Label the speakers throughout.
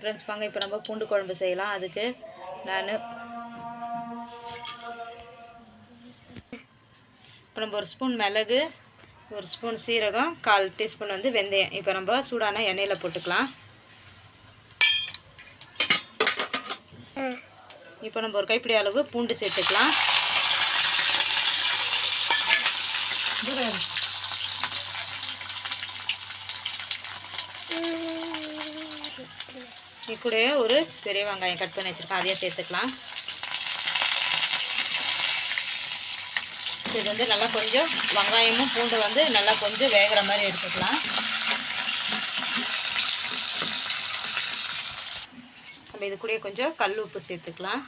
Speaker 1: Friends வாங்க இப்போ நம்ம பூண்டு குழம்பு செய்யலாம். அதுக்கு நான் இப்போ நம்ம ஒரு ஸ்பூன் மிளகு ஒரு ஸ்பூன் சீரகம் கால் டீஸ்பூன் வந்து வெந்தயம். இப்போ நம்ம சூடான எண்ணெயில் போட்டுக்கலாம். இப்போ நம்ம ஒரு கைப்பிடி அளவு பூண்டு சேர்த்துக்கலாம். இது கூடவே ஒரு பெரிய வெங்காயம் கட் பண்ணி வச்சுருக்கேன். அதையும் சேர்த்துக்கலாம். இது வந்து நல்லா கொஞ்சம் வெங்காயமும் பூண்டு வந்து நல்லா கொஞ்சம் வேகிற மாதிரி எடுத்துக்கலாம். நம்ம இது கூட கொஞ்சம் கல் உப்பு சேர்த்துக்கலாம்.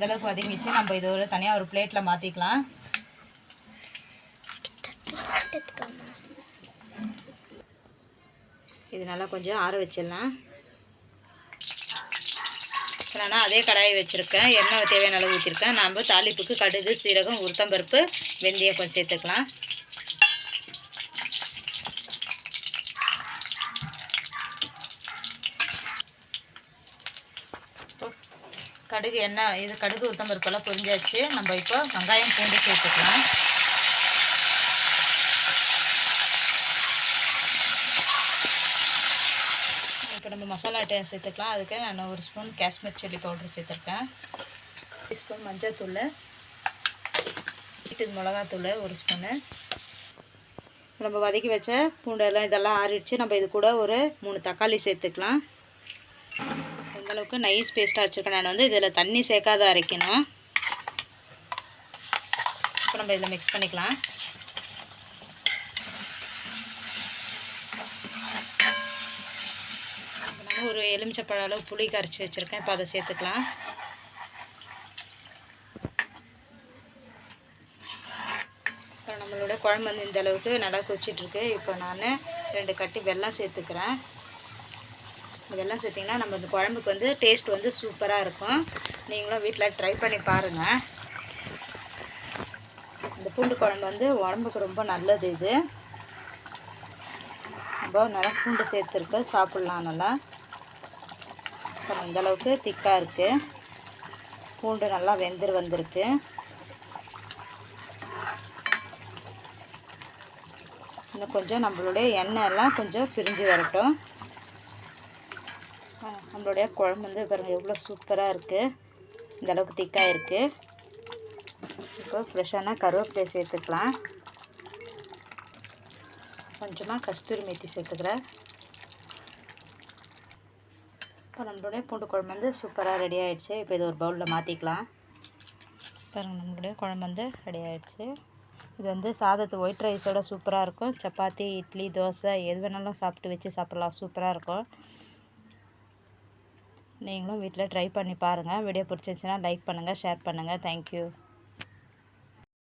Speaker 1: அந்தளவுக்கு வதங்கிச்சு. நம்ம இது ஒரு தனியாக ஒரு பிளேட்டில் மாற்றிக்கலாம் இது நல்லா கொஞ்சம் ஆற வச்சிடலாம். நான் அதே கடாயை வச்சுருக்கேன். எண்ணெய் தேவையான அளவு ஊற்றிருக்கேன் நம்ம தாளிப்புக்கு கடுகு சீரகம் உளுத்தம்பருப்பு வெந்தயம் கொஞ்சம் சேர்த்துக்கலாம். கடுகு எண்ணெய் இது கடுகு உளுத்தம்பருப்பெல்லாம் பொரிஞ்சாச்சு. நம்ம இப்போ வெங்காயம் பூண்டு சேர்த்துக்கலாம். இப்போ நம்ம மசாலா ஐட்டம் சேர்த்துக்கலாம். அதுக்கு நான் ஒரு ஸ்பூன் காஷ்மீர் சில்லி பவுடர் சேர்த்துருக்கேன். ஸ்பூன் மஞ்சள்தூள் வீட்டு மிளகாத்தூள் ஒரு ஸ்பூனு நம்ம வதக்கி வச்ச பூண்டெல்லாம் இதெல்லாம் ஆறிடுச்சு. நம்ம இது கூட ஒரு மூணு தக்காளி சேர்த்துக்கலாம். அளவுக்கு நைஸ் பேஸ்ட்டாக வச்சுருக்கேன். நான் வந்து இதில் தண்ணி சேர்க்காத அரைக்கணும். இப்போ நம்ம இதில் மிக்ஸ் பண்ணிக்கலாம். நம்ம ஒரு எலுமிச்சப்பழ அளவு புளி கரைச்சி வச்சுருக்கேன். இப்போ அதை சேர்த்துக்கலாம். இப்போ நம்மளோட குழம்பு வந்து இந்த அளவுக்கு நல்லா கொச்சிட்ருக்கு இப்போ நான் ரெண்டு கட்டி வெல்லம் சேர்த்துக்கிறேன். இதெல்லாம் சேர்த்திங்கன்னா நம்ம இந்த குழம்புக்கு வந்து டேஸ்ட் வந்து சூப்பராக இருக்கும். நீங்களும் வீட்டில் ட்ரை பண்ணி பாருங்கள் இந்த பூண்டு குழம்பு வந்து உடம்புக்கு ரொம்ப நல்லது இது. ரொம்ப நல்லா பூண்டு சேர்த்துருக்கு சாப்பிட்லாம் நல்லா. அப்புறம் திக்காக இருக்குது பூண்டு நல்லா வெந்துரு வந்திருக்கு. இன்னும் கொஞ்சம் நம்மளுடைய எண்ணெய் எல்லாம் கொஞ்சம் பிரிஞ்சு வரட்டும். நம்மளுடைய குழம்பு வந்து பாருங்கள் எவ்வளோ சூப்பராக இருக்குது இந்த அளவுக்கு திக்காக இருக்குது இப்போ ஃப்ரெஷ்ஷான கருவேப்பிலை சேர்த்துக்கலாம். கொஞ்சமாக கஸ்தூரி மேத்தி சேர்த்துக்கிறேன். இப்போ நம்மளுடைய பூண்டு குழம்பு வந்து சூப்பராக ரெடி ஆகிடுச்சு இப்போ இது ஒரு பவுலில் மாற்றிக்கலாம் பாருங்கள் நம்மளுடைய குழம்பு வந்து ரெடி ஆகிடுச்சு இது வந்து சாதத்து ஒயிட் ரைஸோட சூப்பராக இருக்கும். சப்பாத்தி இட்லி தோசை எது வேணாலும் சாப்பிட்டு வச்சு சாப்பிட்லாம். சூப்பராக இருக்கும். நீங்களும் வீட்டில் ட்ரை பண்ணி பாருங்கள் வீடியோ பிடிச்சிருந்துச்சின்னா லைக் பண்ணுங்கள் ஷேர் பண்ணுங்கள் தேங்க்யூ